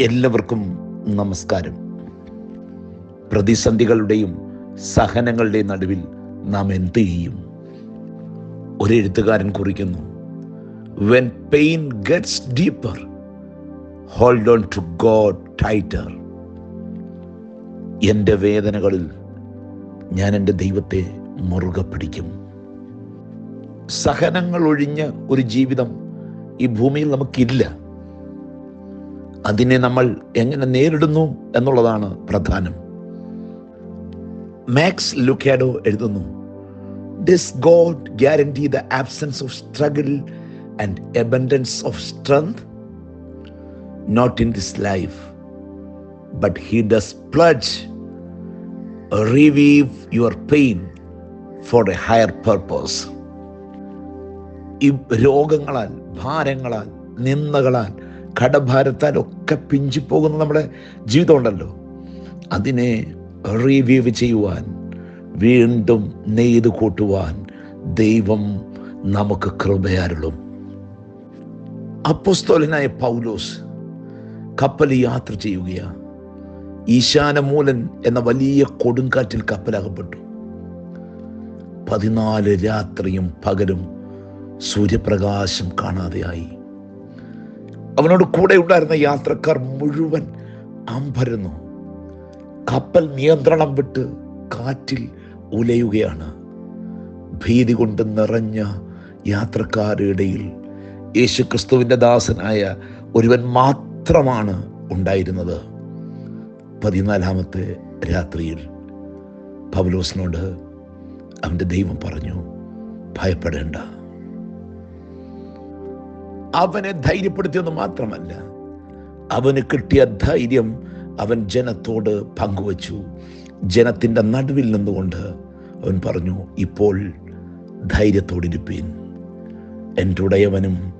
എല്ലാവർക്കും നമസ്കാരം. പ്രതിസന്ധികളുടെയും സഹനങ്ങളുടെയും നടുവിൽ നാം എന്ത് ചെയ്യും? ഒരു എഴുത്തുകാരൻ കുറിക്കുന്നു when pain gets deeper hold on to God tighter എന്റെ വേദനകളിൽ ഞാൻ എന്റെ ദൈവത്തെ മുറുകെ പിടിക്കും. സഹനങ്ങൾ ഒഴിഞ്ഞ ഒരു ജീവിതം ഈ ഭൂമിയിൽ നമുക്കില്ല. അതിനെ നമ്മൾ എങ്ങനെ നേരിടുന്നു എന്നുള്ളതാണ് പ്രധാനം. മാക്സ് ലുക്കാഡോ എഴുതുന്നു this God guarantee the absence of struggle and abundance of strength not in this life but he does pledge reweave your pain for a higher purpose ഈ രോഗങ്ങളാൽ ഭാരങ്ങളാൽ നിന്ദകളാൽ കടഭാരത്താൽ ഒക്കെ പിഞ്ചിപ്പോകുന്ന നമ്മുടെ ജീവിതമുണ്ടല്ലോ. അതിനെ റിവ്യൂ ചെയ്യുവാൻ വീണ്ടും നെയ്ത് കൂട്ടുവാൻ ദൈവം നമുക്ക് കൃപയാരുളും. അപ്പോസ്തോലനായ പൗലോസ് കപ്പൽ യാത്ര ചെയ്യുകയാണ് ഈശാനമൂലൻ എന്ന വലിയ കൊടുങ്കാറ്റിൽ കപ്പലകപ്പെട്ടു. പതിനാല് രാത്രിയും പകലും സൂര്യപ്രകാശം കാണാതെയായി. അവനോട് കൂടെ ഉണ്ടായിരുന്ന യാത്രക്കാർ മുഴുവൻ അമ്പരുന്നു. കപ്പൽ നിയന്ത്രണം വിട്ട് കാറ്റിൽ ഉലയുകയാണ്. ഭീതി കൊണ്ട് നിറഞ്ഞ യാത്രക്കാരുടെ ഇടയിൽ യേശുക്രിസ്തുവിന്റെ ദാസനായ ഒരുവൻ മാത്രമാണ് ഉണ്ടായിരുന്നത്. പതിനാലാമത്തെ രാത്രിയിൽ പൗലോസിനോട് അവന്റെ ദൈവം പറഞ്ഞു ഭയപ്പെടേണ്ട. അവനെ ധൈര്യപ്പെടുത്തിയെന്ന് മാത്രമല്ല അവന് കിട്ടിയ ധൈര്യം അവൻ ജനത്തോട് പങ്കുവച്ചു. ജനത്തിന്റെ നടുവിൽ നിന്നുകൊണ്ട് അവൻ പറഞ്ഞു ഇപ്പോൾ ധൈര്യത്തോടിരിപ്പീൻ എന്റെ ഉടയവനും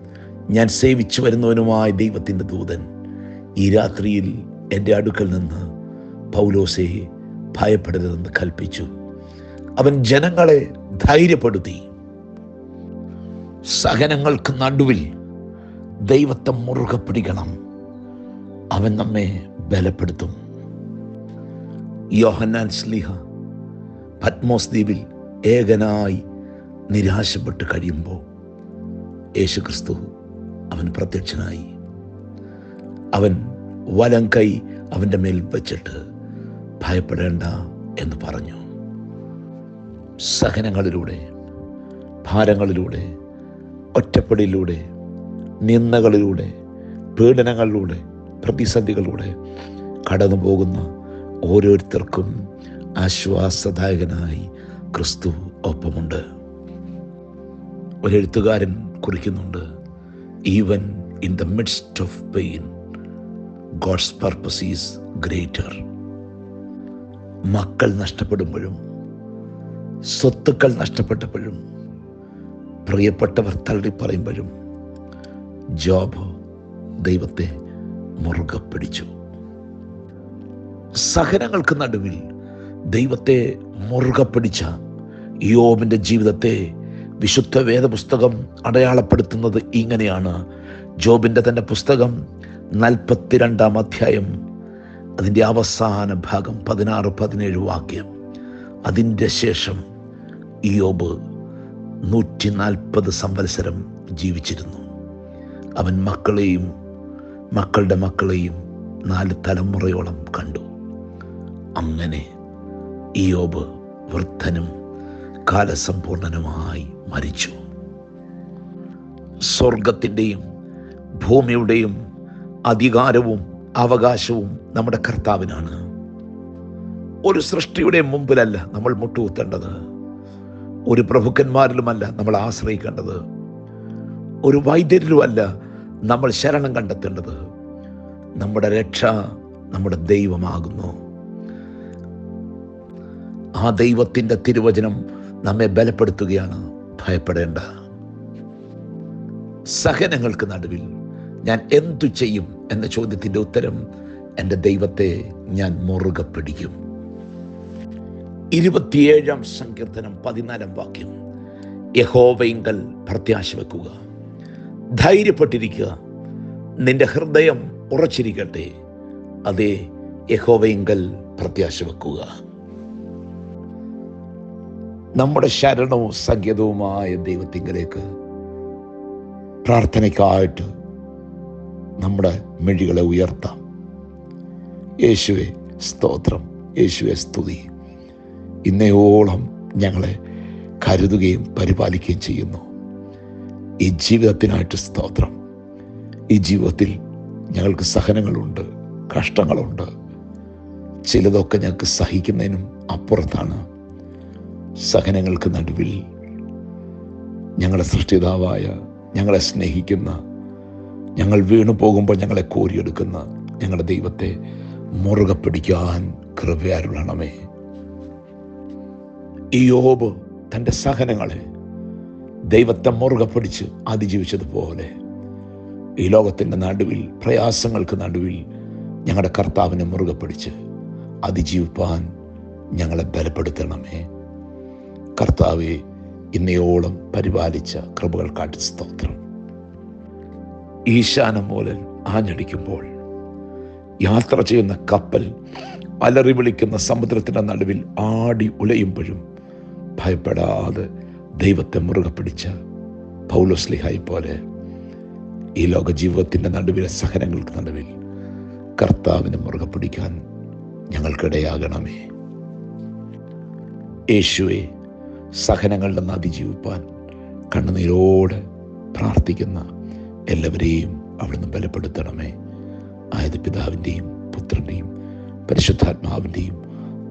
ഞാൻ സേവിച്ചു വരുന്നവനുമായ ദൈവത്തിന്റെ ദൂതൻ ഈ രാത്രിയിൽ എന്റെ അടുക്കൽ നിന്ന് പൗലോസെ ഭയപ്പെടരുതെന്ന് കൽപ്പിച്ചു. അവൻ ജനങ്ങളെ ധൈര്യപ്പെടുത്തി. സഹനങ്ങൾക്ക് നടുവിൽ ദൈവത്തെ മുറുകെ പിടിക്കണം. അവൻ നമ്മെ ബലപ്പെടുത്തും. യോഹന്നാൻ സ്ലിഹ പത്മോസ് ദ്വീപിൽ ഏകനായി നിരാശപ്പെട്ട് കഴിയുമ്പോൾ യേശു ക്രിസ്തു അവൻ പ്രത്യക്ഷനായി. അവൻ വലം കൈ അവന്റെ മേൽ വച്ചിട്ട് ഭയപ്പെടേണ്ട എന്ന് പറഞ്ഞു. സഹനങ്ങളിലൂടെ ഭാരങ്ങളിലൂടെ ഒറ്റപ്പെടലിലൂടെ നിന്ദകളിലൂടെ പീഡനങ്ങളിലൂടെ പ്രതിസന്ധികളിലൂടെ കടന്നു പോകുന്ന ഓരോരുത്തർക്കും ആശ്വാസദായകനായി ക്രിസ്തു ഒപ്പമുണ്ട്. ഒരെഴുത്തുകാരൻ കുറിക്കുന്നുണ്ട് even in the midst of pain God's purpose is greater മക്കൾ നഷ്ടപ്പെടുമ്പോഴും സ്വത്തുക്കൾ നഷ്ടപ്പെട്ടപ്പോഴും പ്രിയപ്പെട്ടവർ തള്ളി പറയുമ്പോഴും ജോബ് ദൈവത്തെ മുറുകെ പിടിച്ചു. സഹനങ്ങൾക്ക് നടുവിൽ ദൈവത്തെ മുറുകെ പിടിച്ച യോബിന്റെ ജീവിതത്തെ വിശുദ്ധ വേദപുസ്തകം അടയാളപ്പെടുത്തുന്നത് ഇങ്ങനെയാണ്. ജോബിന്റെ തന്നെ പുസ്തകം നാൽപ്പത്തിരണ്ടാം അധ്യായം അതിന്റെ അവസാന ഭാഗം പതിനാറ് പതിനേഴ് വാക്യം. അതിന്റെ ശേഷം യോബ് നൂറ്റി നാൽപ്പത് സംവത്സരം ജീവിച്ചിരുന്നു. അവൻ മക്കളെയും മക്കളുടെ മക്കളെയും നാല് തലമുറയോളം കണ്ടു. അങ്ങനെ ഇയോബ് വൃദ്ധനും കാലസമ്പൂർണനുമായി മരിച്ചു. സ്വർഗത്തിന്റെയും ഭൂമിയുടെയും അധികാരവും അവകാശവും നമ്മുടെ കർത്താവിനാണ്. ഒരു സൃഷ്ടിയുടെ മുമ്പിലല്ല നമ്മൾ മുട്ടുകുത്തേണ്ടത്. ഒരു പ്രഭുക്കന്മാരിലുമല്ല നമ്മൾ ആശ്രയിക്കേണ്ടത്. ഒരു വൈദ്യരിലുമല്ല നമ്മൾ ശരണം കണ്ടെത്തേണ്ടത് നമ്മുടെ രക്ഷ നമ്മുടെ ദൈവമാകുന്നു. ആ ദൈവത്തിന്റെ തിരുവചനം നമ്മെ ബലപ്പെടുത്തുകയാണ്. ഭയപ്പെടേണ്ട. സഹനങ്ങൾക്ക് നടുവിൽ ഞാൻ എന്തു ചെയ്യും എന്ന ചോദ്യത്തിന്റെ ഉത്തരം എന്റെ ദൈവത്തെ ഞാൻ മുറുകെ പിടിക്കും. ഇരുപത്തിയേഴാം സങ്കീർത്തനം പതിനാലാം വാക്യം. യഹോവയിങ്കൽ പ്രത്യാശ വെക്കുക ധൈര്യപ്പെട്ടിരിക്കുക. നിന്റെ ഹൃദയം ഉറച്ചിരിക്കട്ടെ. അതേ യഹോവയിങ്കൽ പ്രത്യാശ വെക്കുക. നമ്മുടെ ശരണവും സംഗീതവുമായ ദൈവത്തിങ്കലേക്ക് പ്രാർത്ഥനയ്ക്കായിട്ട് നമ്മുടെ മിഴികളെ ഉയർത്താം. യേശുവെ സ്തോത്രം. യേശുവെ സ്തുതി. ഇന്നയോളം ഞങ്ങളെ കരുതുകയും പരിപാലിക്കുകയും ചെയ്യുന്നു. ഈ ജീവിതത്തിനായിട്ട് സ്തോത്രം. ഈ ജീവിതത്തിൽ ഞങ്ങൾക്ക് സഹനങ്ങളുണ്ട് കഷ്ടങ്ങളുണ്ട്. ചിലതൊക്കെ ഞങ്ങൾക്ക് സഹിക്കുന്നതിനും അപ്പുറത്താണ്. സഹനങ്ങൾക്ക് നടുവിൽ ഞങ്ങളെ സൃഷ്ടിതാവായ ഞങ്ങളെ സ്നേഹിക്കുന്ന ഞങ്ങൾ വീണു പോകുമ്പോൾ ഞങ്ങളെ കോരിയെടുക്കുന്ന ഞങ്ങളുടെ ദൈവത്തെ മുറുകെ പിടിക്കാൻ കൃപയാരുളണമേ ഈ യോബ് തന്റെ സഹനങ്ങളെ ദൈവത്തെ മുറുകെ പിടിച്ച് അതിജീവിച്ചതുപോലെ ഈ ലോകത്തിന്റെ നടുവിൽ പ്രയാസങ്ങൾക്ക് നടുവിൽ ഞങ്ങളുടെ കർത്താവിനെ മുറുകെ പിടിച്ച് അതിജീവിപ്പാൻ ഞങ്ങളെ ബലപ്പെടുത്തണമേ. കർത്താവെ ഇന്നയോളം പരിപാലിച്ച കൃപകൾ കാട്ടി സ്തോത്രം. ഈശാന മൂലൻ ആഞ്ഞടിക്കുമ്പോൾ യാത്ര ചെയ്യുന്ന കപ്പൽ അലറി വിളിക്കുന്ന സമുദ്രത്തിന്റെ നടുവിൽ ആടി ഉലയുമ്പോഴും ഭയപ്പെടാതെ ദൈവത്തെ മുറുകെ പിടിച്ച പൗലോസ്ലിഹായി പോലെ ഈ ലോക ജീവിതത്തിന്റെ നടുവിലെ സഹനങ്ങൾക്ക് നടുവിൽ കർത്താവിനെ മുറുകെ പിടിക്കാൻ ഞങ്ങൾക്കിടയാകണമേ. യേശുവെ സഹനങ്ങളിൽ നിന്ന് അതിജീവിപ്പാൻ കണ്ണുനീരോടെ പ്രാർത്ഥിക്കുന്ന എല്ലാവരെയും അവിടുന്ന് ബലപ്പെടുത്തണമേ. ആയത് പിതാവിന്റെയും പുത്രന്റെയും പരിശുദ്ധാത്മാവിന്റെയും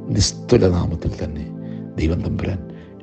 നിസ്തുലനാമത്തിൽ തന്നെ ദൈവം തമ്പുരാൻ